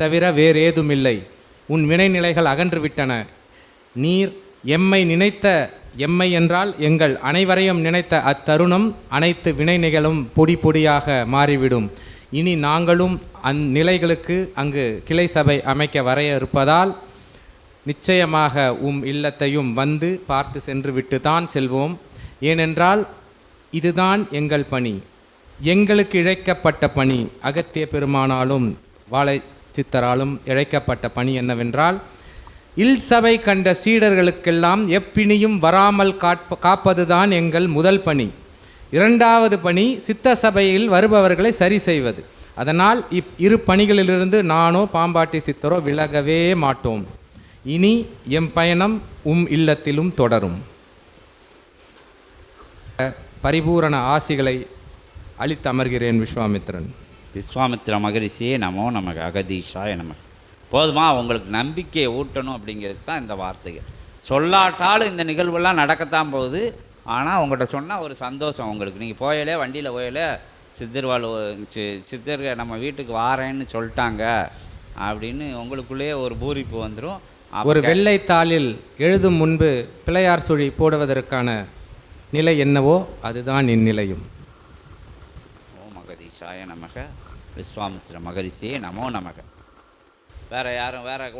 தவிர வேறேதுமில்லை. உன் வினைநிலைகள் அகன்றுவிட்டன. நீர் எம்மை நினைத்த எம்மை என்றால் எங்கள் அனைவரையும் நினைத்த அத்தருணம் அனைத்து வினைநிகளும் பொடி பொடியாக மாறிவிடும். இனி நாங்களும் அந்நிலைகளுக்கு அங்கு கிளை சபை அமைக்க வரைய இருப்பதால் நிச்சயமாக உம் இல்லத்தையும் வந்து பார்த்து சென்று விட்டு தான் செல்வோம். ஏனென்றால் இதுதான் எங்கள் பணி. எங்களுக்கு இழைக்கப்பட்ட பணி. அகத்திய பெருமானாலும் வாழை சித்தராலும் இழைக்கப்பட்ட பணி என்னவென்றால் இல் சபை கண்ட சீடர்களுக்கெல்லாம் எப்பிணியும் வராமல் காப்ப காப்பதுதான் எங்கள் முதல் பணி. இரண்டாவது பணி சித்த சபையில் வருபவர்களை சரி செய்வது. அதனால் இப் இரு பணிகளிலிருந்து நானோ பாம்பாட்டி சித்தரோ விலகவே மாட்டோம். இனி எம் பயணம் உம் இல்லத்திலும் தொடரும். பரிபூரண ஆசிகளை அளித்தமர்கிறேன் விஸ்வாமித்திரன் விஸ்வாமித்திர மகரிஷியே நமோ நமக்கு அகதீஷாய நம போதுமா உங்களுக்கு நம்பிக்கையை ஊட்டணும் அப்படிங்கிறது தான் இந்த வார்த்தைகள். சொல்லாட்டாலும் இந்த நிகழ்வெல்லாம் நடக்கத்தான் போகுது. ஆனால் உங்கள்கிட்ட சொன்னால் ஒரு சந்தோஷம் உங்களுக்கு. நீங்கள் போயலே வண்டியில் போயலே சித்தர் வாழ் சி சித்தர்கள் நம்ம வீட்டுக்கு வாரேன்னு சொல்லிட்டாங்க அப்படின்னு உங்களுக்குள்ளேயே ஒரு பூரிப்பு வந்துடும் ஒரு வெள்ளை தாளில் எழுதும் முன்பு பிள்ளையார் சுழி போடுவதற்கான நிலை என்னவோ அதுதான் என் நிலையும் நமக. விஸ்வாமித்ர மகரிஷியே நமோ நமக. வேற யாரும் வேற